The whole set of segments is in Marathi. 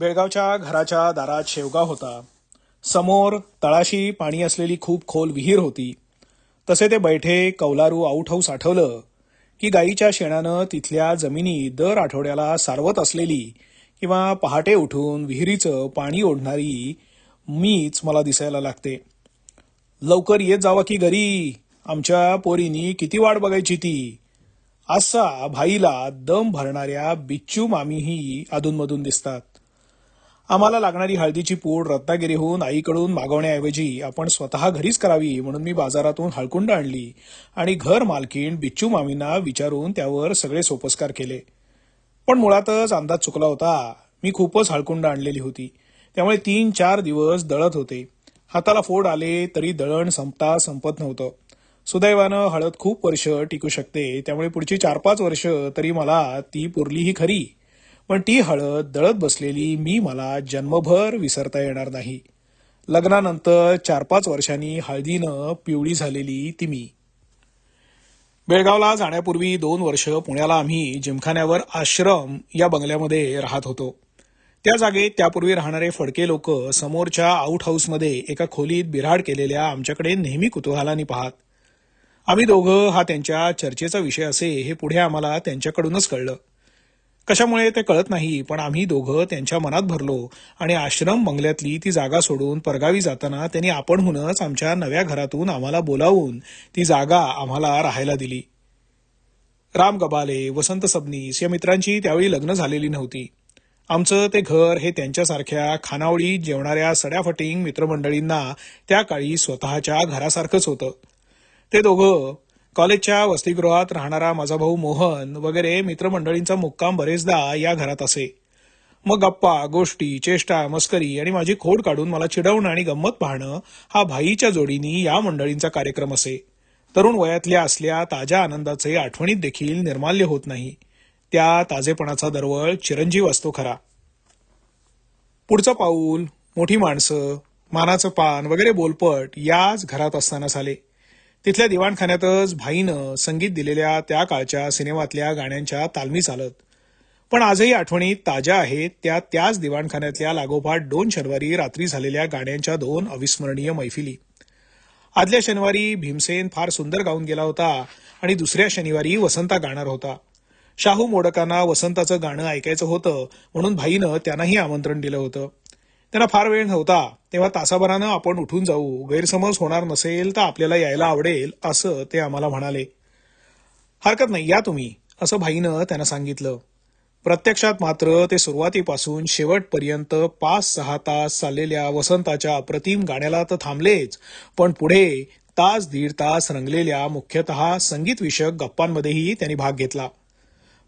बेळगावच्या घराच्या दारात शेवगाव होता. समोर तळाशी पाणी असलेली खूप खोल विहीर होती. तसे ते बैठे कौलारू आऊट हाऊस आठवलं की गाईच्या शेणानं तिथल्या जमिनी दर आठवड्याला सारवत असलेली किंवा पहाटे उठून विहिरीचं पाणी ओढणारी मीच मला दिसायला लागते. लवकर येत जावा की घरी? आमच्या पोरीनी किती वाट बघायची ती? असा भाईला दम भरणाऱ्या बिच्चू मामीही अधूनमधून दिसतात. आम्हाला लागणारी हळदीची पूड रत्नागिरीहून आईकडून मागवण्याऐवजी आपण स्वतः घरीच करावी म्हणून मी बाजारातून हळकुंड आणली आणि घर मालकीण बिच्चू मामींना विचारून त्यावर सगळे सोपस्कार केले. पण मुळातच अंदाज चुकला होता. मी खूपच हळकुंड आणलेली होती. त्यामुळे तीन चार दिवस दळत होते. हाताला फोड आले तरी दळण संपता संपत नव्हतं. सुदैवानं हळद खूप वर्ष टिकू शकते. त्यामुळे पुढची चार पाच वर्ष तरी मला ती पुरली ही खरी. पण ती हळद दळत बसलेली मी मला जन्मभर विसरता येणार नाही. लग्नानंतर चार पाच वर्षांनी हळदीनं पिवळी झालेली ती मी. बेळगावला जाण्यापूर्वी दोन वर्ष पुण्याला आम्ही जिमखान्यावर आश्रम या बंगल्यामध्ये राहत होतो. त्या जागेत त्यापूर्वी राहणारे फडके लोक समोरच्या आउट हाऊसमध्ये एका खोलीत बिऱ्हाड केलेल्या आमच्याकडे नेहमी कुतूहलाने पाहत. आम्ही दोघं हा त्यांच्या चर्चेचा विषय असे हे पुढे आम्हाला त्यांच्याकडूनच कळलं. कशामुळे ते कळत नाही पण आम्ही दोघं त्यांच्या मनात भरलो आणि आश्रम बंगल्यातली ती जागा सोडून परगावी जाताना त्यांनी आपणहूनच आमच्या नव्या घरातून आम्हाला बोलावून ती जागा आम्हाला राहायला दिली. राम गबाले वसंत सबनीस या मित्रांची त्यावेळी लग्न झालेली नव्हती. आमचं ते घर हे त्यांच्यासारख्या खानावळी जेवणाऱ्या सड्याफटिंग मित्रमंडळींना त्या काळी स्वतःच्या घरासारखंच होतं. ते दोघं कॉलेजच्या वसतिगृहात राहणारा माझा भाऊ मोहन वगैरे मित्रमंडळींचा मुक्काम बरेचदा या घरात असे. मग गप्पा गोष्टी चेष्टा मस्करी आणि माझी खोड काढून मला चिडवणं आणि गंमत पाहणं हा भाईच्या जोडीनी या मंडळींचा कार्यक्रम असे. तरुण वयातल्या असल्या ताज्या आनंदाचे आठवणीत देखील निर्माल्य होत नाही. त्या ताजेपणाचा दरवळ चिरंजीव असतो खरा. पुढचं पाऊल मोठी माणसं मानाचं पान वगैरे बोलपट याच घरात असताना झाले. तिथल्या दिवाणखान्यातच भाईनं संगीत दिलेल्या त्या काळच्या सिनेमातल्या गाण्यांच्या तालमी चालत. पण आजही आठवणीत ताज्या आहेत त्या त्याच दिवाणखान्यातल्या लागोपाठ दोन शनिवारी रात्री झालेल्या गाण्यांच्या दोन अविस्मरणीय मैफिली. आदल्या शनिवारी भीमसेन फार सुंदर गाऊन गेला होता आणि दुसऱ्या शनिवारी वसंता गाणार होता. शाहू मोडकांना वसंताचं गाणं ऐकायचं होतं म्हणून भाईनं त्यांनाही आमंत्रण दिलं होतं. त्यांना फार वेळ नव्हता. तेव्हा तासाभरानं आपण उठून जाऊ. गैरसमज होणार नसेल तर आपल्याला यायला आवडेल असं ते आम्हाला म्हणाले. हरकत नाही या तुम्ही असं भाईनं त्यांना सांगितलं. प्रत्यक्षात मात्र ते सुरुवातीपासून शेवटपर्यंत पाच सहा तास चाललेल्या वसंताच्या अप्रतिम गाण्याला तर थांबलेच पण पुढे तास दीड तास रंगलेल्या मुख्यतः संगीतविषयक गप्पांमध्येही त्यांनी भाग घेतला.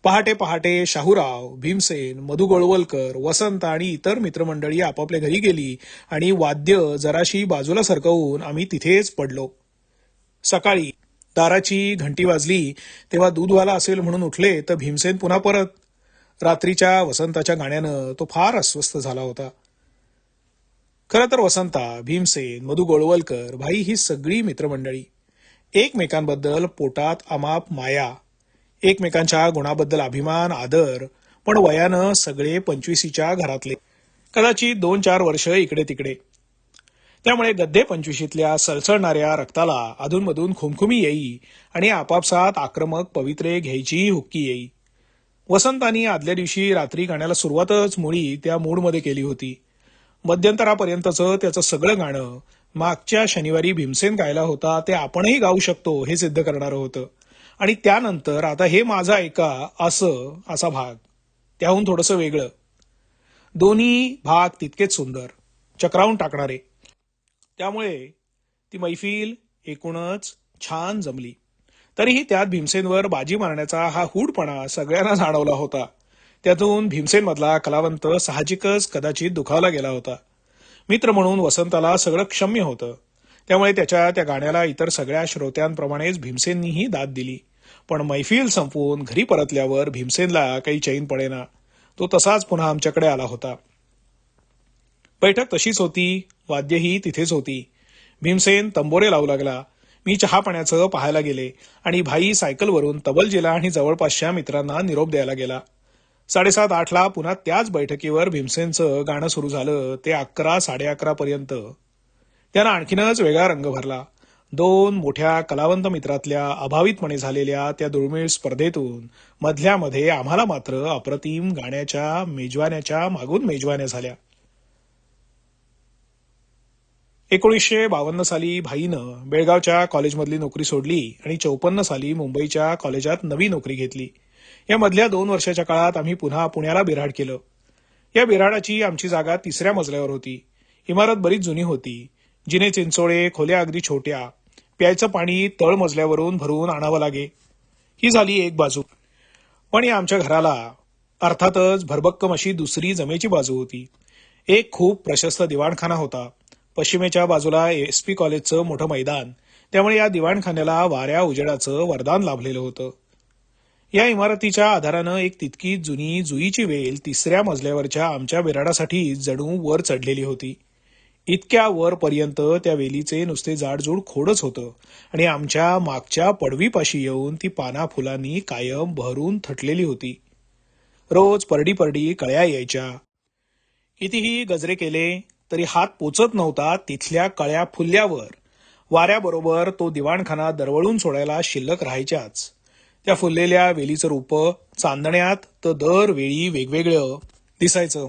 पहाटे पहाटे शाहूराव भीमसेन मधु गोळवलकर वसंत आणि इतर मित्रमंडळी आपापल्या घरी गेली आणि वाद्य जराशी बाजूला सरकवून आम्ही तिथेच पडलो. सकाळी दाराची घंटी वाजली तेव्हा दूधवाला असेल म्हणून उठले तर भीमसेन पुन्हा परत. रात्रीच्या वसंताच्या गाण्यानं तो फार अस्वस्थ झाला होता. खरं तर वसंता भीमसेन मधु गोळवलकर भाई ही सगळी मित्रमंडळी. एकमेकांबद्दल पोटात अमाप माया एकमेकांच्या गुणाबद्दल अभिमान आदर पण वयानं सगळे पंचवीसीच्या घरातले. कदाचित दोन चार वर्ष इकडे तिकडे त्यामुळे गद्दे पंचवीशीतल्या सळसळणाऱ्या रक्ताला अधूनमधून खुमखुमी येई आणि आपापसात आक्रमक पवित्रे घ्यायची हुक्की येई. वसंतानी आदल्या दिवशी रात्री गाण्याला सुरुवातच मुळी त्या मूडमध्ये केली होती. मध्यंतरापर्यंतचं त्याचं सगळं गाणं मागच्या शनिवारी भीमसेन गायला होता ते आपणही गाऊ शकतो हे सिद्ध करणारं होतं. आणि त्यानंतर आता हे माझं ऐका असं असा भाग. त्याहून थोडंसं वेगळं. दोन्ही भाग तितकेच सुंदर. चक्रावून टाकणारे. त्यामुळे ती मैफिल एकूणच छान जमली. तरीही त्यात भीमसेनवर बाजी मारण्याचा हा हूडपणा सगळ्यांना जाणवला होता. त्यातून भीमसेन मधला कलावंत साहजिकच कदाचित दुखावला गेला होता. मित्र म्हणून वसंताला सगळं क्षम्य होतं. त्यामुळे त्याच्या त्या गाण्याला इतर सगळ्या श्रोत्यांप्रमाणेच भीमसेननीही दाद दिली. पण मैफिल संपवून घरी परतल्यावर भीमसेनला काही चैन पडेना. तो तसाच पुन्हा आमच्याकडे आला होता. बैठक तशीच होती वाद्यही तिथेच होती. भीमसेन तंबोरे लावू लागला. मी चहा पाण्याचं पाहायला गेले आणि भाई सायकलवरून तबलजीला आणि जवळपासच्या मित्रांना निरोप द्यायला गेला. साडेसात आठला पुन्हा त्याच बैठकीवर भीमसेनचं गाणं सुरू झालं ते अकरा साडे अकरा पर्यंत. त्यानं आणखीनच वेगळा रंग भरला. दोन मोठ्या कलावंत मित्रातल्या अभावितपणे झालेल्या त्या दुर्मिळ स्पर्धेतून मधल्या मध्ये आम्हाला मात्र अप्रतिम गाण्याच्या मेजवान्याच्या मागून मेजवान्या झाल्या. एकोणीसशे बावन्न साली भाईनं बेळगावच्या कॉलेजमधली नोकरी सोडली आणि चौपन्न साली मुंबईच्या कॉलेजात नवी नोकरी घेतली. या मधल्या दोन वर्षाच्या काळात आम्ही पुन्हा पुण्याला बिराड केलं. या बिराडाची आमची जागा तिसऱ्या मजल्यावर होती. इमारत बरीच जुनी होती. जिने चिंचोळे खोल्या अगदी छोट्या प्यायचं पाणी तळ मजल्यावरून भरून आणावं लागे. ही झाली एक बाजू. पण या आमच्या घराला अर्थातच भरभक्कम अशी दुसरी जमेची बाजू होती. एक खूप प्रशस्त दिवाणखाना होता. पश्चिमेच्या बाजूला एस पी कॉलेजचं मोठं मैदान. त्यामुळे या दिवाणखान्याला वाऱ्या उजेडाचं वरदान लाभलेलं होतं. या इमारतीच्या आधारानं एक तितकी जुनी जुईची वेल तिसऱ्या मजल्यावरच्या आमच्या बिराडासाठी जणू वर चढलेली होती. इतक्या वरपर्यंत त्या वेलीचे नुसते जाडजूड खोडच होतं. आणि आमच्या मागच्या पडवीपाशी येऊन ती पाना फुलांनी कायम भरून थटलेली होती. रोज परडी परडी कळ्या यायच्या. कितीही गजरे केले तरी हात पोचत नव्हता तिथल्या कळ्या फुलल्यावर. वाऱ्याबरोबर तो दिवाणखाना दरवळून सोडायला शिल्लक राहायच्याच. त्या फुललेल्या वेलीचं रूप चांदण्यात तर दरवेळी वेगवेगळं दिसायचं.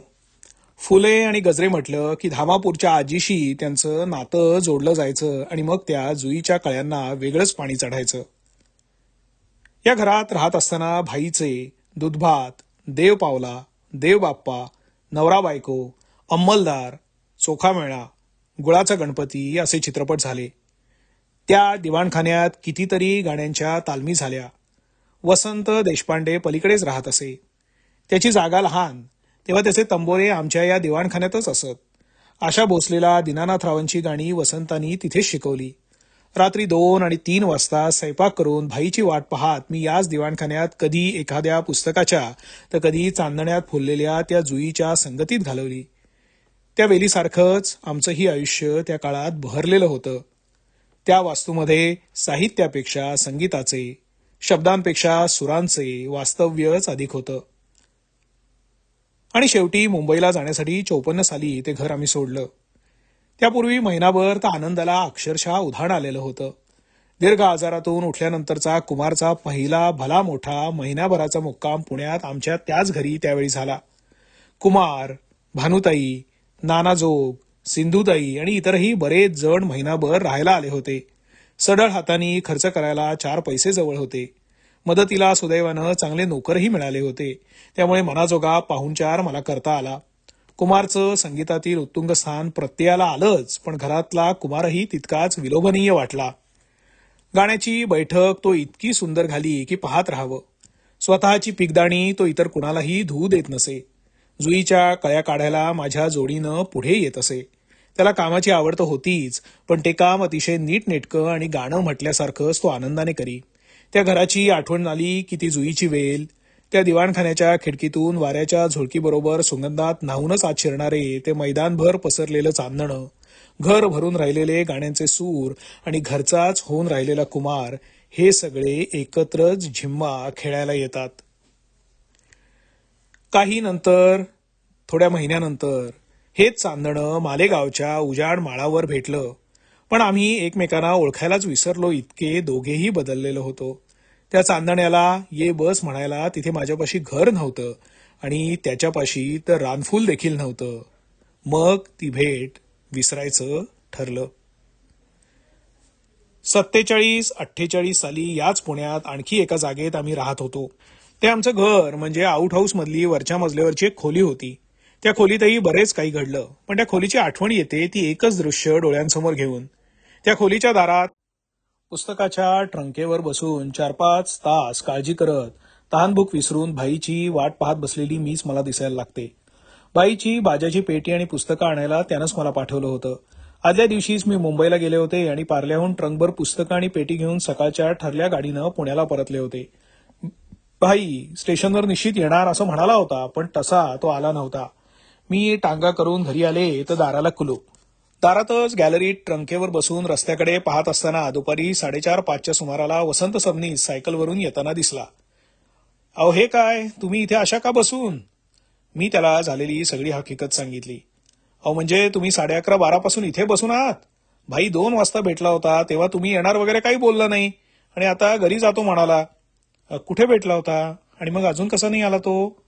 फुले आणि गजरे म्हटलं की धामापूरच्या आजीशी त्यांचं नातं जोडलं जायचं आणि मग त्या जुईच्या कळ्यांना वेगळंच पाणी चढायचं. या घरात राहत असताना भाईचे दुधभात देव पावला देव बाप्पा नवरा बायको अंमलदार चोखामेळा गुळाचा गणपती असे चित्रपट झाले. त्या दिवाणखान्यात कितीतरी गाण्यांच्या तालमी झाल्या. वसंत देशपांडे पलीकडेच राहत असे. त्याची जागा लहान तेव्हा त्याचे तंबोरे आमच्या या दिवाणखान्यातच असत. आशा भोसलेला दीनानाथरावांची गाणी वसंतांनी तिथेच शिकवली. रात्री दोन आणि तीन वाजता स्वयंपाक करून भाईची वाट पाहत मी याच दिवाणखान्यात कधी एखाद्या पुस्तकाच्या तर कधी चांदण्यात फुललेल्या त्या जुईच्या संगतीत घालवली. त्या वेलीसारखंच आमचंही आयुष्य त्या काळात बहरलेलं होतं. त्या वास्तूमध्ये साहित्यापेक्षा संगीताचे शब्दांपेक्षा सुरांचे वास्तव्यच अधिक होतं. आणि शेवटी मुंबईला जाण्यासाठी चौपन्न साली ते घर आम्ही सोडलं. त्यापूर्वी महिनाभर तर आनंदाला अक्षरशः उधाण आलेलं होतं. दीर्घ आजारातून उठल्यानंतरचा कुमारचा पहिला भला मोठा महिनाभराचा मुक्काम पुण्यात आमच्या त्याच घरी त्यावेळी झाला. कुमार भानुताई नानाजोग सिंधुताई आणि इतरही बरेच जण महिनाभर राहायला आले होते. सडळ हाताने खर्च करायला चार पैसे जवळ होते. मदतीला सुदैवानं चांगले नोकरही मिळाले होते. त्यामुळे मनाजोगा पाहुणचार मला करता आला. कुमारचं संगीतातील उत्तुंग स्थान प्रत्ययाला आलंच पण घरातला कुमारही तितकाच विलोभनीय वाटला. गाण्याची बैठक तो इतकी सुंदर घाली की पाहत राहावं. स्वतःची पिकदाणी तो इतर कुणालाही धुवू देत नसे. जुईच्या कळ्या काढायला माझ्या जोडीनं पुढे येत असे. त्याला कामाची आवड तर होतीच पण ते काम अतिशय नीटनेटकं आणि गाणं म्हटल्यासारखंच तो आनंदाने करी. त्या घराची आठवण आली की ती जुईची वेल. त्या दिवाणखान्याच्या खिडकीतून वाऱ्याच्या झुळकीबरोबर सुगंधात न्हावूनच आत शिरणारे ते मैदानभर पसरलेलं चांदणं घर भरून राहिलेले गाण्यांचे सूर आणि घरचाच होऊन राहिलेला कुमार हे सगळे एकत्रच झिम्मा खेळायला येतात. काही नंतर थोड्या महिन्यानंतर हेच चांदणं मालेगावच्या उजाड माळावर भेटलं. पण आम्ही एकमेकांना ओळखायलाच विसरलो इतके दोघेही बदललेलो होतो. त्या चांदण्याला ये बस म्हणायला तिथे माझ्यापाशी घर नव्हतं आणि त्याच्यापाशी तर रानफूल देखील नव्हतं. मग ती भेट विसरायचं ठरलं. सत्तेचाळीस अठ्ठेचाळीस साली याच पुण्यात आणखी एका जागेत आम्ही राहत होतो. ते आमचं घर म्हणजे आउट हाऊस मधली वरच्या मजल्यावरची एक खोली होती. त्या खोलीतही बरेच काही घडलं पण त्या खोलीची आठवण येते ती एकच दृश्य डोळ्यांसमोर घेऊन. त्या खोलीच्या दारात पुस्तकाच्या ट्रंकेवर बसून चार पाच तास काळजी करत तहानभूक विसरून भाईची वाट पाहत बसलेली मीच मला दिसायला लागते. बाईची बाजाची पेटी आणि पुस्तकं आणायला त्यानंच मला पाठवलं होतं. आदल्या दिवशीच मी मुंबईला गेले होते आणि पार्ल्याहून ट्रंकभर पुस्तकं आणि पेटी घेऊन सकाळच्या ठरल्या गाडीनं पुण्याला परतले होते. भाई स्टेशनवर निश्चित येणार असं म्हणाला होता पण तसा तो आला नव्हता. मी टांगा करून घरी आले तर दाराला कुलूप दारातच गॅलरीत ट्रंकेवर बसून रस्त्याकडे पाहत असताना दुपारी साडेचार पाचच्या सुमाराला वसंत सबनीस सायकलवरून येताना दिसला. अहो हे काय? तुम्ही इथे अशा का बसून? मी त्याला झालेली सगळी हकीकत सांगितली. अहो म्हणजे तुम्ही साडे अकरा बारापासून इथे बसून आहात? भाई दोन वाजता भेटला होता तेव्हा तुम्ही येणार वगैरे काही बोलला नाही. आणि आता घरी जातो म्हणाला. कुठे भेटला होता? आणि मग अजून कसा नाही आला तो?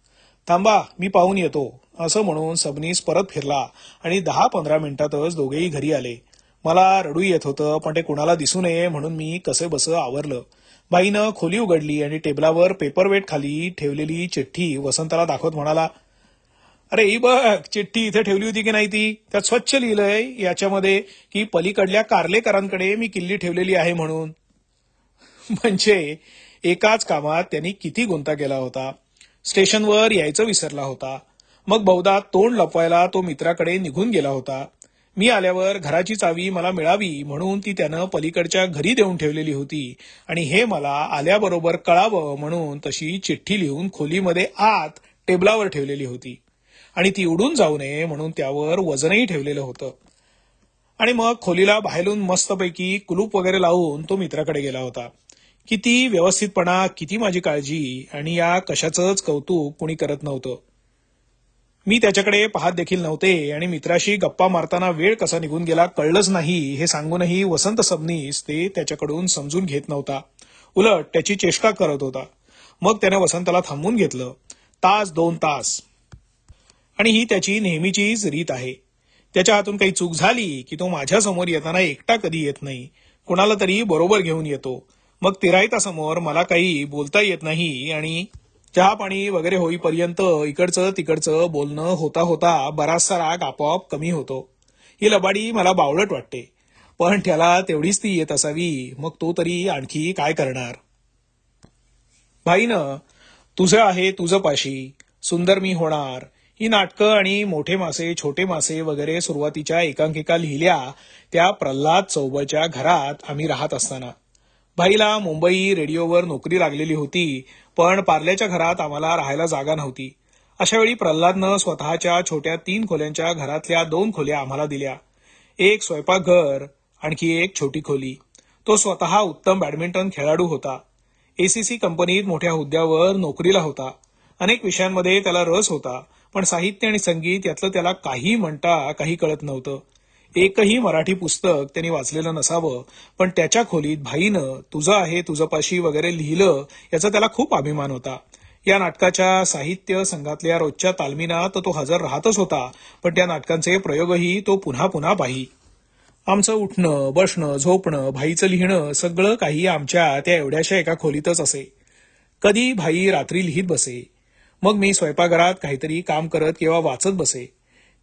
थांबा मी पाहून येतो. असं म्हणून सबनीस परत फिरला आणि दहा पंधरा मिनिटातच दोघेही घरी आले. मला रडू येत होतं पण ते कुणाला दिसू नये म्हणून मी कसे बस आवरलं. बाईनं खोली उघडली आणि टेबलावर पेपरवेट खाली ठेवलेली चिठ्ठी वसंताला दाखवत म्हणाला अरे ही बघ चिठ्ठी इथे ठेवली होती की नाही ती? त्यात स्वच्छ लिहिलंय. याच्यामध्ये की पलीकडल्या कार्लेकरांकडे मी किल्ली ठेवलेली आहे म्हणून. म्हणजे एकाच कामात त्यांनी किती गुंता केला होता. स्टेशनवर यायचं विसरला होता. मग बहुधा तोंड लपवायला तो मित्राकडे निघून गेला होता. मी आल्यावर घराची चावी मला मिळावी म्हणून ती त्यानं पलीकडच्या घरी देऊन ठेवलेली होती आणि हे मला आल्याबरोबर कळावं म्हणून तशी चिठ्ठी लिहून खोलीमध्ये आत टेबलावर ठेवलेली होती. आणि ती उडून जाऊ नये म्हणून त्यावर वजनही ठेवलेलं होतं. आणि मग खोलीला बाहेरून मस्तपैकी कुलूप वगैरे लावून तो मित्राकडे गेला होता. किती व्यवस्थितपणा किती माझी काळजी आणि या कशाचंच कौतुक कुणी करत नव्हतं. मी त्याच्याकडे पाहत देखील नव्हते आणि मित्राशी गप्पा मारताना वेळ कसा निघून गेला कळलंच नाही हे सांगूनही वसंत सबनीस ते त्याच्याकडून समजून घेत नव्हता. उलट त्याची चेष्टा करत होता. मग त्याने वसंताला थांबवून घेतलं. तास दोन तास. आणि ही त्याची नेहमीचीच रीत आहे. त्याच्या हातून काही चूक झाली की तो माझ्यासमोर येताना एकटा कधी येत नाही. कुणाला तरी बरोबर घेऊन येतो. मग तिरायतासमोर मला काही बोलता येत नाही आणि चहा पाणी वगैरे होईपर्यंत इकडचं तिकडचं बोलणं होता होता बराचसा राग आपोआप कमी होतो. ही लबाडी मला बावळट वाटते. पण त्याला तेवढीच ती येत असावी मग तो तरी आणखी काय करणार? भाईनं तुझं आहे तुझं पाशी सुंदर मी होणार. ही नाटकं आणि मोठे मासे छोटे मासे वगैरे सुरुवातीच्या एकांकिका लिहिल्या त्या प्रल्हाद चौबच्या घरात आम्ही राहत असताना. भाईला मुंबई रेडिओवर नोकरी लागलेली होती पण पार्ल्याच्या घरात आम्हाला राहायला जागा नव्हती. अशावेळी प्रल्हादनं स्वतःच्या छोट्या तीन खोल्यांच्या घरातल्या दोन खोल्या आम्हाला दिल्या. एक स्वयंपाकघर आणखी एक छोटी खोली. तो स्वतः उत्तम बॅडमिंटन खेळाडू होता. एसीसी कंपनीत मोठ्या हुद्द्यावर नोकरीला होता. अनेक विषयांमध्ये त्याला रस होता पण साहित्य आणि संगीत यातलं त्याला काही म्हणता काही कळत नव्हतं. एकही मराठी पुस्तक त्यांनी वाचलेलं नसावं पण त्याच्या खोलीत भाईनं तुझं आहे तुझपाशी वगैरे लिहिलं याचा त्याला खूप अभिमान होता. या नाटकाच्या साहित्य संघातल्या रोजच्या तालमीनात तर तो हजर राहतच होता पण त्या नाटकांचे प्रयोगही तो पुन्हा पुन्हा पाही. आमचं उठणं बसणं झोपणं भाईचं लिहिणं सगळं काही आमच्या त्या एवढ्याशा एका खोलीतच असे. कधी भाई रात्री लिहित बसे. मग मी स्वयंपाकघरात काहीतरी काम करत किंवा वाचत बसे.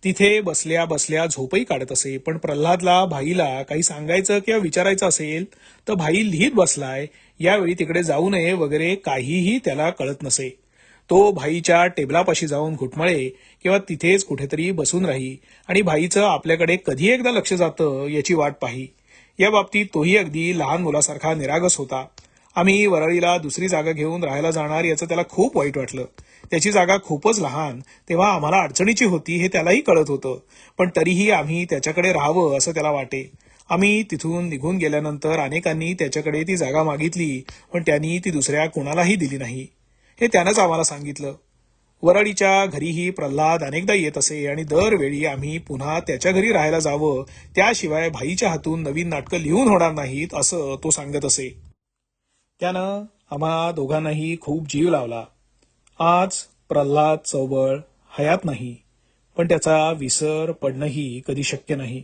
तिथे बसल्या बसल्या झोपही काढत असे. पण प्रल्हादला भाईला काही सांगायचं किंवा विचारायचं असेल तर भाई लिहित बसलाय. यावेळी तिकडे जाऊ नये वगैरे काहीही त्याला कळत नसे. तो भाईच्या टेबलापाशी जाऊन घुटमळे किंवा तिथेच कुठेतरी बसून राही. आणि भाईचं आपल्याकडे कधी एकदा लक्ष जातं याची वाट पाही. या बाबतीत तोही अगदी लहान मुलासारखा निरागस होता. आम्ही वरळीला दुसरी जागा घेऊन राहायला जाणार याचं त्याला खूप वाईट वाटलं. त्याची जागा खूपच लहान. तेव्हा आम्हाला अडचणीची होती हे त्यालाही कळत होतं. पण तरीही आम्ही त्याच्याकडे राहावं असं त्याला वाटे. आम्ही तिथून निघून गेल्यानंतर अनेकांनी त्याच्याकडे ती जागा मागितली पण त्यांनी ती दुसऱ्या कोणालाही दिली नाही. हे त्यानंच आम्हाला सांगितलं. वरळीच्या घरीही प्रल्हाद अनेकदा येत असे आणि दरवेळी आम्ही पुन्हा त्याच्या घरी राहायला जावं त्याशिवाय भाईच्या हातून नवीन नाटकं लिहून होणार नाहीत असं तो सांगत असे. त्यानं आम्हा दोघांनाही खूप जीव लावला. आज प्रल्हाद चौबळ हयात नाही पण त्याचा विसर पडणंही कधी शक्य नाही.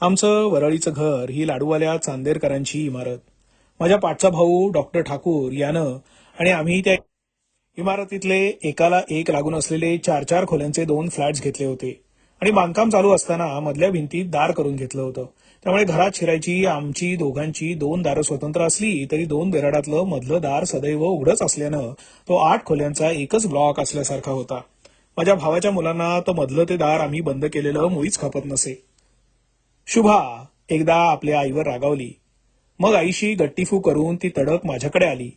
आमचं वरळीचं घर ही लाडूवाल्या चांदेरकरांची इमारत. माझ्या पाठचा भाऊ डॉक्टर ठाकूर यानं आणि आम्ही त्या इमारतीतले एकाला एक लागून असलेले चार चार खोल्यांचे दोन फ्लॅट्स घेतले होते. आणि बांधकाम चालू असताना मधल्या भिंतीत दार करून घेतलं होतं. त्यामुळे घरात शिरायची आमची दोघांची दोन दारं स्वतंत्र असली तरी दोन बेराडातलं मधलं दार सदैव उघडच असल्यानं तो आठ खोल्यांचा एकच ब्लॉक असल्यासारखा होता. माझ्या भावाच्या मुलांना तर मधलं ते दार आम्ही बंद केलेलं मुळीच खपत नसे. शुभा एकदा आपल्या आईवर रागावली. मग आईशी गट्टीफू करून ती तडक माझ्याकडे आली.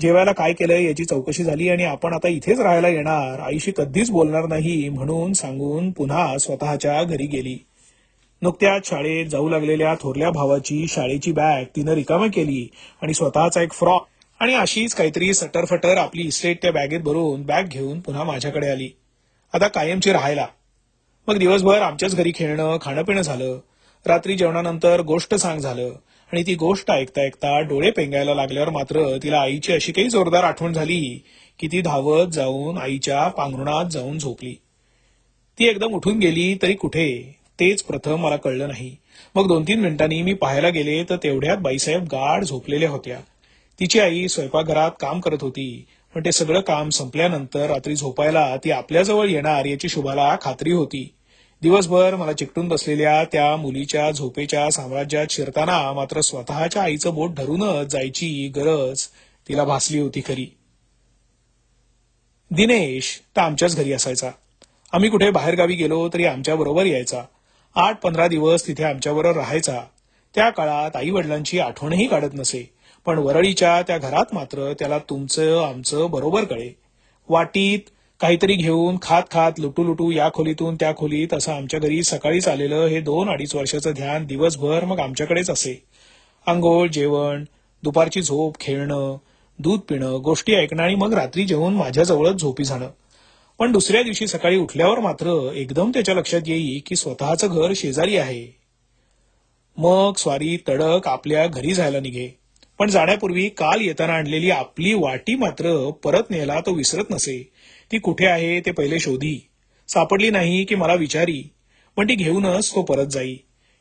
जेवायला काय केलंय याची चौकशी झाली आणि आपण आता इथेच राहायला येणार. आईशी कधीच बोलणार नाही म्हणून सांगून पुन्हा स्वतःच्या घरी गेली. नुकत्याच शाळेत जाऊ लागलेल्या थोरल्या भावाची शाळेची बॅग तिनं रिकामी केली आणि स्वतःचा एक फ्रॉक आणि अशीच काहीतरी सटरफटर आपली इस्टेट त्या बॅगेत भरून बॅग घेऊन पुन्हा माझ्याकडे आली. आता कायमची राहायला. मग दिवसभर आमच्याच घरी खेळणं खाणं पिणं झालं. रात्री जेवणानंतर गोष्ट सांग झालं आणि ती गोष्ट ऐकता ऐकता डोळे पेंगायला लागल्यावर मात्र तिला आईची अशी काही जोरदार आठवण झाली की ती धावत जाऊन आईच्या पांघरुणात जाऊन झोपली. ती एकदम उठून गेली तरी कुठे? तेच प्रथम मला कळलं नाही. मग दोन तीन मिनिटांनी मी पाहायला गेले तर तेवढ्यात बाईसाहेब गाढ झोपलेल्या होत्या. तिची आई स्वयंपाकघरात काम करत होती पण ते सगळं काम संपल्यानंतर रात्री झोपायला ती आपल्याजवळ येणार याची शुभाला खात्री होती. दिवसभर मला चिकटून बसलेल्या त्या मुलीच्या झोपेच्या साम्राज्यात शिरताना मात्र स्वतःच्या आईचं बोट धरूनच जायची गरज तिला भासली होती खरी. दिनेश तर आमच्याच घरी असायचा. आम्ही कुठे बाहेरगावी गेलो तरी आमच्या बरोबर यायचा. आठ पंधरा दिवस तिथे आमच्याबरोबर राहायचा. त्या काळात आई वडिलांची आठवणही काढत नसे. पण वरळीच्या त्या घरात मात्र त्याला तुमचं आमचं बरोबर कळे. वाटीत काहीतरी घेऊन खात खात लुटू लुटू या खोलीतून त्या खोलीत असं आमच्या घरी सकाळीच आलेलं हे दोन अडीच वर्षाचं ध्यान दिवसभर मग आमच्याकडेच असे. आंघोळ जेवण दुपारची झोप खेळणं दूध पिणं गोष्टी ऐकणं आणि मग रात्री जेवून माझ्याजवळच झोपी जाणं पण दुसऱ्या दिवशी सकाळी उठल्यावर मात्र एकदम त्याच्या लक्षात येई की स्वतःचं घर शेजारी आहे. मग स्वारी तडक आपल्या घरी जायला निघे. पण जाण्यापूर्वी काल येताना आणलेली आपली वाटी मात्र परत न्यायला तो विसरत नसे. ती कुठे आहे ते पहिले शोधी. सापडली नाही की मला विचारी. पण ती घेऊनच तो परत जाई.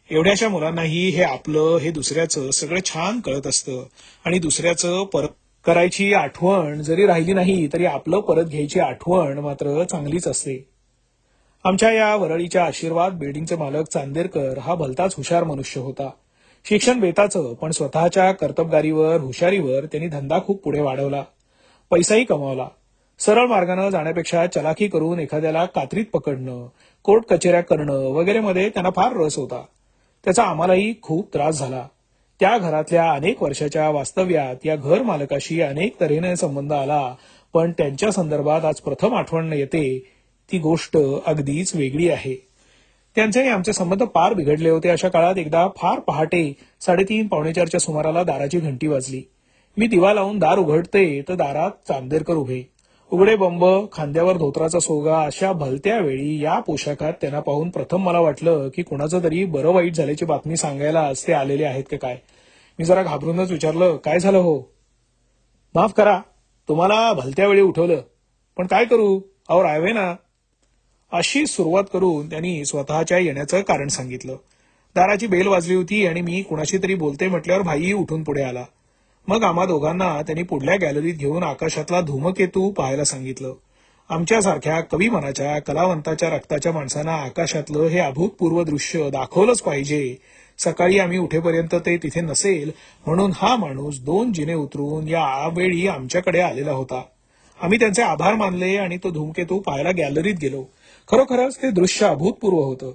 एवढ्याशा मुलांनाही हे आपलं हे दुसऱ्याचं सगळं छान कळत असतं. आणि दुसऱ्याचं परत करायची आठवण जरी राहिली नाही तरी आपलं परत घ्यायची आठवण मात्र चांगलीच असते. आमच्या या वरळीच्या आशीर्वाद बिल्डिंगचे मालक चांदेरकर हा भलताच हुशार मनुष्य होता. शिक्षण बेताचं पण स्वतःच्या कर्तबगारीवर हुशारीवर त्यांनी धंदा खूप पुढे वाढवला. पैसाही कमावला. सरळ मार्गानं जाण्यापेक्षा चलाखी करून एखाद्याला कात्रीत पकडणं कोर्ट कचेऱ्या करणं वगैरे मध्ये त्यांना फार रस होता. त्याचा आम्हालाही खूप त्रास झाला. त्या घरातल्या अनेक वर्षाच्या वास्तव्यात या घर मालकाशी अनेक तऱ्हेने संबंध आला. पण त्यांच्या संदर्भात आज प्रथम आठवण येते. ती गोष्ट अगदीच वेगळी आहे. त्यांचे आमचे संबंध फार बिघडले होते अशा काळात एकदा फार पहाटे साडेतीन पावणे चारच्या सुमाराला दाराची घंटी वाजली. मी दिवा लावून दार उघडते तर दारात चांदेरकर उभे. उघडे बंब खांद्यावर धोत्राचा सोगा अशा भलत्या वेळी या पोशाखात त्यांना पाहून प्रथम मला वाटलं की कुणाचं तरी बरं वाईट झाल्याची बातमी सांगायला आज ते आलेले आहेत का काय? मी जरा घाबरूनच विचारलं काय झालं हो? माफ करा तुम्हाला भलत्या वेळी उठवलं. पण काय करू? अहो आयवे ना. अशी सुरुवात करून त्यांनी स्वतःच्या येण्याचं कारण सांगितलं. दाराची बेल वाजली होती आणि मी कुणाशी तरी बोलते म्हटल्यावर भाई उठून पुढे आला. मग आम्हा दोघांना त्यांनी पुढल्या गॅलरीत घेऊन आकाशातला धूमकेतू पाहायला सांगितलं. आमच्यासारख्या कवी मनाच्या कलावंताच्या रक्ताच्या माणसांना आकाशातलं हे अभूतपूर्व दृश्य दाखवलंच पाहिजे. सकाळी आम्ही उठेपर्यंत ते तिथे नसेल म्हणून हा माणूस दोन जिने उतरून या वेळी आमच्याकडे आलेला होता. आम्ही त्यांचे आभार मानले आणि तो धूमकेतू पाहायला गॅलरीत गेलो. खरोखरच ते दृश्य अभूतपूर्व होतं.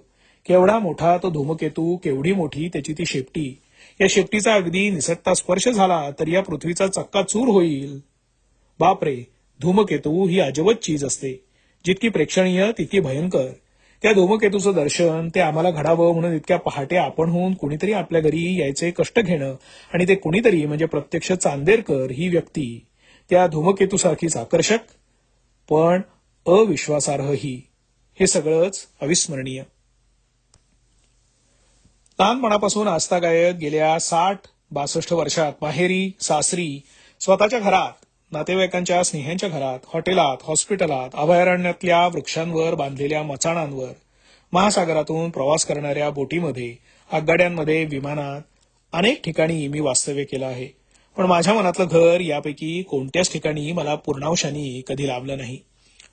केवढा मोठा तो धूमकेतू केवढी मोठी त्याची ती शेपटी. या शेपटीचा अगदी निसटता स्पर्श झाला तर या पृथ्वीचा चक्का चूर होईल. बापरे धूमकेतू ही अजबच चीज असते. जितकी प्रेक्षणीय तितकी भयंकर. त्या धूमकेतूचं दर्शन ते आम्हाला घडावं म्हणून इतक्या पहाटे आपण होऊन कुणीतरी आपल्या घरी यायचे कष्ट घेणं आणि ते कुणीतरी म्हणजे प्रत्यक्ष चांदेरकर ही व्यक्ती त्या धूमकेतूसारखीच आकर्षक पण अविश्वासार्हही. हे सगळंच अविस्मरणीय. लहानपणापासून गायक गेल्या साठ बासष्ट वर्षात माहेरी सासरी स्वतःच्या घरात नातेवाईकांच्या स्नेहांच्या घरात हॉटेलात हॉस्पिटलात अभयारण्यातल्या वृक्षांवर बांधलेल्या मचाणांवर महासागरातून प्रवास करणाऱ्या बोटीमध्ये आगगाड्यांमध्ये विमानात अनेक ठिकाणी मी वास्तव्य केलं आहे. पण माझ्या मनातलं घर यापैकी कोणत्याच ठिकाणी मला पूर्णांशानी कधी लाभलं नाही.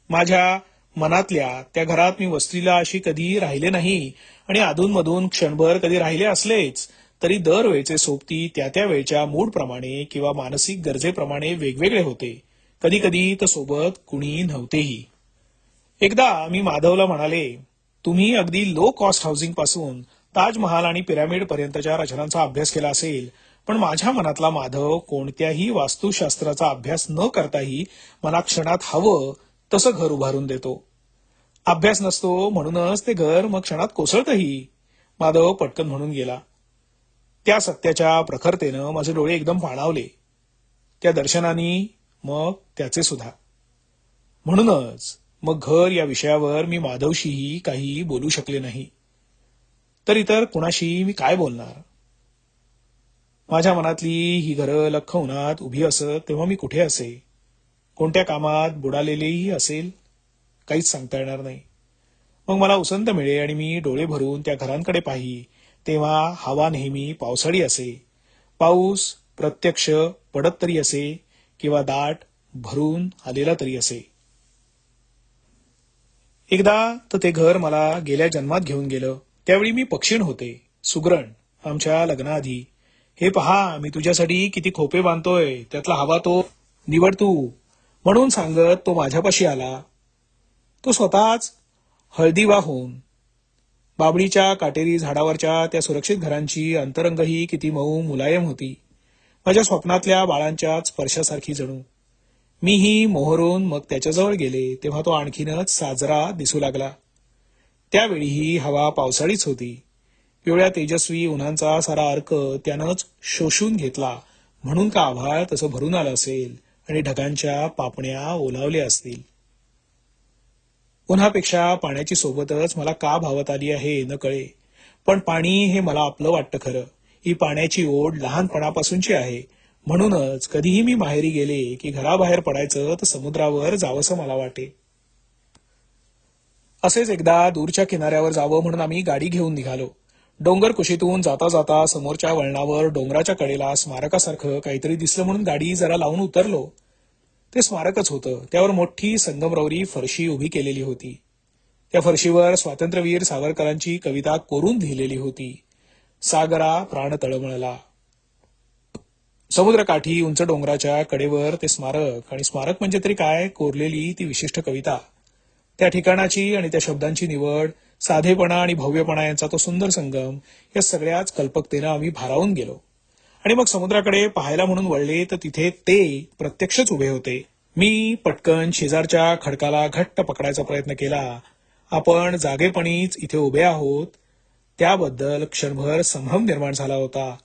माझ्या मनातल्या त्या घरात मी वस्तीला अशी कधीही राहिले नाही आणि अधूनमधून क्षणभर कधी राहिले असलेच तरी दरवेळचे सोबती त्या त्या वेळच्या मूडप्रमाणे किंवा मानसिक गरजेप्रमाणे वेगवेगळे होते. कधी कधी तर सोबत कुणीही नव्हतेही. एकदा मी माधवला म्हणाले तुम्ही अगदी लो कॉस्ट हाऊसिंगपासून ताजमहाल आणि पिरामिड पर्यंतच्या रचनांचा अभ्यास केला असेल पण माझ्या मनातला माधव कोणत्याही वास्तुशास्त्राचा अभ्यास न करताही मला क्षणात हवं तसं घर उभारून देतो. अभ्यास नसतो म्हणूनच ते घर मग क्षणात कोसळतही. माधव पटकन म्हणून गेला. त्या सत्याच्या प्रखरतेनं माझे डोळे एकदम पाणावले. त्या दर्शनानी मग त्याचे सुद्धा म्हणूनच मग घर या विषयावर मी माधवशीही काही बोलू शकले नाही. तर इतर कुणाशी मी काय बोलणार? माझ्या मनातली ही घरं लख्ख उन्हात उभी असत तेव्हा मी कुठे असे? कोणत्या कामात बुडालेलेही असेल काहीच सांगता येणार नाही. मग मला उसंत मिळे आणि मी डोळे भरून त्या घरांकडे पाही तेव्हा हवा नेहमी पावसाळी असे. पाऊस प्रत्यक्ष पडत तरी असे किंवा दाट भरून आलेला तरी असे. एकदा तर ते घर मला गेल्या जन्मात घेऊन गेलं. त्यावेळी मी पक्षीण होते. सुगरण आमच्या लग्नाआधी. हे पहा मी तुझ्यासाठी किती खोपे बांधतोय त्यातला हवा तो निवड तू. म्हणून सांगत तो माझ्यापाशी आला. तो स्वतःच हळदी वाहून बाबळीच्या काटेरी झाडावरच्या त्या सुरक्षित घरांची अंतरंगही किती मऊ मुलायम होती. माझ्या स्वप्नातल्या बाळांच्या स्पर्शासारखी जणू. मीही मोहरून मग त्याच्याजवळ गेले तेव्हा तो आणखीनच साजरा दिसू लागला. त्यावेळीही हवा पावसाळीच होती. पिवळ्या तेजस्वी उन्हांचा सारा अर्क त्यानंच शोषून घेतला. म्हणून का आभाळ तसं भरून आलं असेल? आणि ढगांच्या पापण्या ओलावल्या असतील. उन्हापेक्षा पाण्याची सोबतच मला का भावत आली आहे न कळे. पण पाणी हे मला आपलं वाटतं खरं. ही पाण्याची ओढ लहानपणापासूनची आहे. म्हणूनच कधीही मी माहेरी गेले की घराबाहेर पडायचं तर समुद्रावर जावंसं मला वाटे. असेच एकदा दूरच्या किनाऱ्यावर जावं म्हणून आम्ही गाडी घेऊन निघालो. डोंगर कुशीतून जाता जाता समोरच्या वळणावर डोंगराच्या कडेला स्मारकासारखं काहीतरी दिसलं म्हणून गाडी जरा लावून उतरलो. ते स्मारकच होतं. त्यावर मोठी संगमरवरी फरशी उभी केलेली होती. त्या फरशीवर स्वातंत्र्यवीर सावरकरांची कविता कोरून लिहिलेली होती. सागरा प्राण तळमळला. समुद्रकाठी उंच डोंगराच्या कडेवर ते स्मारक आणि स्मारक म्हणजे तरी काय कोरलेली ती विशिष्ट कविता. त्या ठिकाणाची आणि त्या शब्दांची निवड साधेपणा आणि भव्यपणा यांचा तो सुंदर संगम या सगळ्याच कल्पकतेनं आम्ही भारावून गेलो. आणि मग समुद्राकडे पाहायला म्हणून वळले तर तिथे ते प्रत्यक्षच उभे होते. मी पटकन शेजारच्या खडकाला घट्ट पकडायचा प्रयत्न केला. आपण जागेपणीच इथे उभे आहोत. त्याबद्दल क्षणभर संभ्रम निर्माण झाला होता.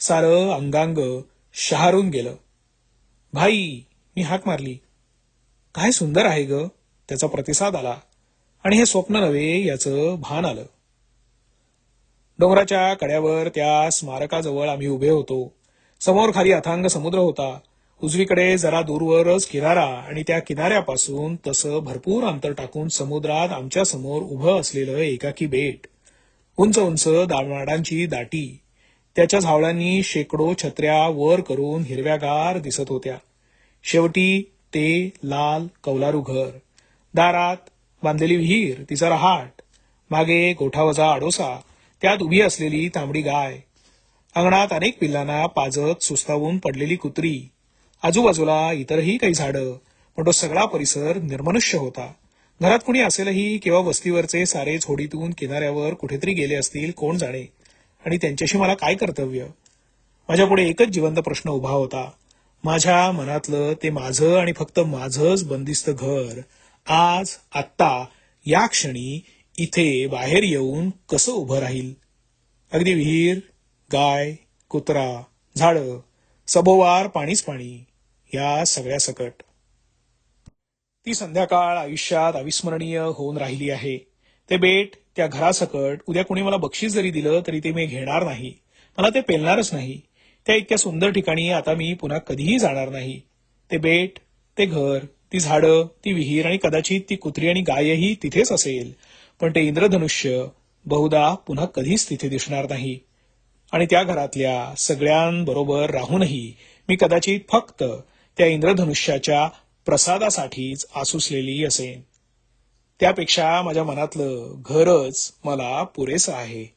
सारं अंगांग शहारून गेलं. भाई मी हाक मारली. काय सुंदर आहे ग. त्याचा प्रतिसाद आला. आणि हे स्वप्न नव्हे याचं भान आलं. डोंगराच्या कड्यावर त्या स्मारकाजवळ आम्ही उभे होतो. समोर खाली अथांग समुद्र होता. उजवीकडे जरा दूरवरच किनारा आणि त्या किनाऱ्यापासून तसं भरपूर अंतर टाकून समुद्रात आमच्यासमोर उभं असलेलं एकाकी बेट उंच उंच दामाडांची दाटी त्याच्या झावळांनी शेकडो छत्र्या वर करून हिरव्यागार दिसत होत्या. शेवटी ते लाल कौलारू घर दारात बांधलेली विहीर तिचा रहाट मागे गोठावजा आडोसा त्यात उभी असलेली तांबडी गाय. अंगणात अनेक पिल्लांना पाजत सुस्तावून पडलेली कुत्री. आजूबाजूला इतरही काही झाडं पण तो सगळा परिसर निर्मनुष्य होता. घरात कुणी असेलही किंवा वस्तीवरचे सारे झोडीतून किनाऱ्यावर कुठेतरी गेले असतील कोण जाणे? आणि त्यांच्याशी मला काय कर्तव्य? माझ्यापुढे एकच जिवंत प्रश्न उभा होता. माझ्या मनातलं ते माझं आणि फक्त माझंच बंदिस्त घर आज आत्ता या क्षणी इथे बाहेर येऊन कसं उभं राहील? अगदी विहीर गाय कुत्रा झाडं सभोवार पाणीच पाणी या सगळ्या सकट. ती संध्याकाळ आयुष्यात अविस्मरणीय होऊन राहिली आहे. ते बेट त्या घरासकट उद्या कुणी मला बक्षीस जरी दिलं तरी ते मी घेणार नाही. मला ते पेलणारच नाही. त्या इतक्या सुंदर ठिकाणी आता मी पुन्हा कधीही जाणार नाही. ते बेट ते घर ती झाडं ती विहीर आणि कदाचित ती कुत्री आणि गायही तिथेच असेल. पण ते इंद्रधनुष्य बहुधा पुन्हा कधीच तिथे दिसणार नाही. आणि त्या घरातल्या सगळ्यांबरोबर राहूनही मी कदाचित फक्त त्या इंद्रधनुष्याच्या प्रसादासाठीच आसुसलेली असेन. त्यापेक्षा माझ्या मनातलं घरच मला पुरेसं आहे.